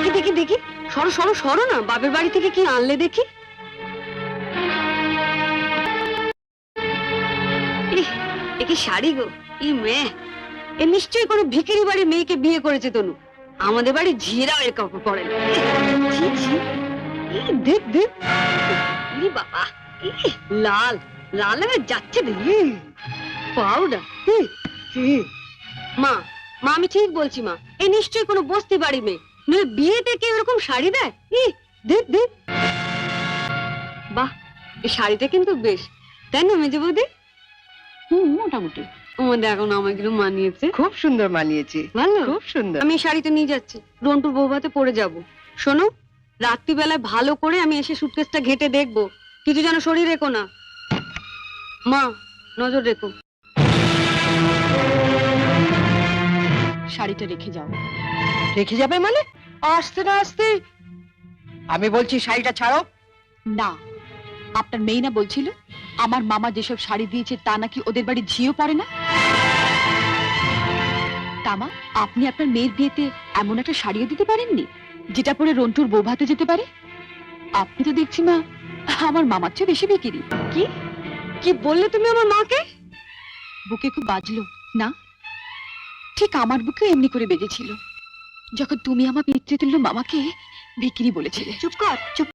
দেখি দেখি দেখি। সরো সরো সরো না। বাপের বাড়ি থেকে কি আনলে দেখি? ইহ, এ কি শাড়ি গো? ই মেয়ে। এ নিশ্চয়ই কোনো ভিখারি বাড়ির মেয়েকে বিয়ে করেছে তনু। আমাদের বাড়ি ঝিরাও এর কাপড় পরে দেখ দেখ। বাবা লাল। লাল হয়ে যাচ্ছে পাউডার। মা মা আমি ঠিক বলছি মা। এ নিশ্চয়ই কোনো বস্তি বাড়ি মেয়ে। নইলে বিয়েতে কেউ এরকম শাড়ি দেয়? দেখ দেখ বাহ এই শাড়িটা কিন্তু বেশ। তাই না মেজে বৌদি? হুম মোটামুটি। ও দেখো না আমাকে মানিয়েছে। খুব সুন্দর মানিয়েছে। ভালো? খুব সুন্দর। আমি শাড়িটা নিয়ে যাচ্ছি। রন্টুর বৌভাতে পরে যাব। শোনো রাত্রিবেলায় ভালো করে আমি এসে সুটকেসটা ঘেটে দেখব। কিছু যেন শরীর রেখো না। মা নজর রেখো। শাড়িটা রেখে যাও। রেখে যাবে মানে? আসতে না আসতে? আমি বলছি শাড়িটা ছাড়ো। না আপনার মেয়ে না বলছিল আমার মামা যেসব শাড়ি দিয়েছে তা নাকি ওদের বাড়ি ঝিও পড়ে না? তামা আপনি আপনার মেয়ের বিয়েতে এমন একটা শাড়িও দিতে পারেননি যেটা পরে রন্টুর বৌভাতে যেতে পারে? আপনি তো দেখছি মা আমার মামার চেয়ে বেশি বিক্রি। কি? কি বললে তুমি আমার মাকে? বুকে খুব বাজলো। না ঠিক আমার বুকে এমনি করে বেজেছিল যখন তুমি আমার পিতৃতুল্য মামাকে বিক্রি বলেছিলে। চুপ কর, চুপ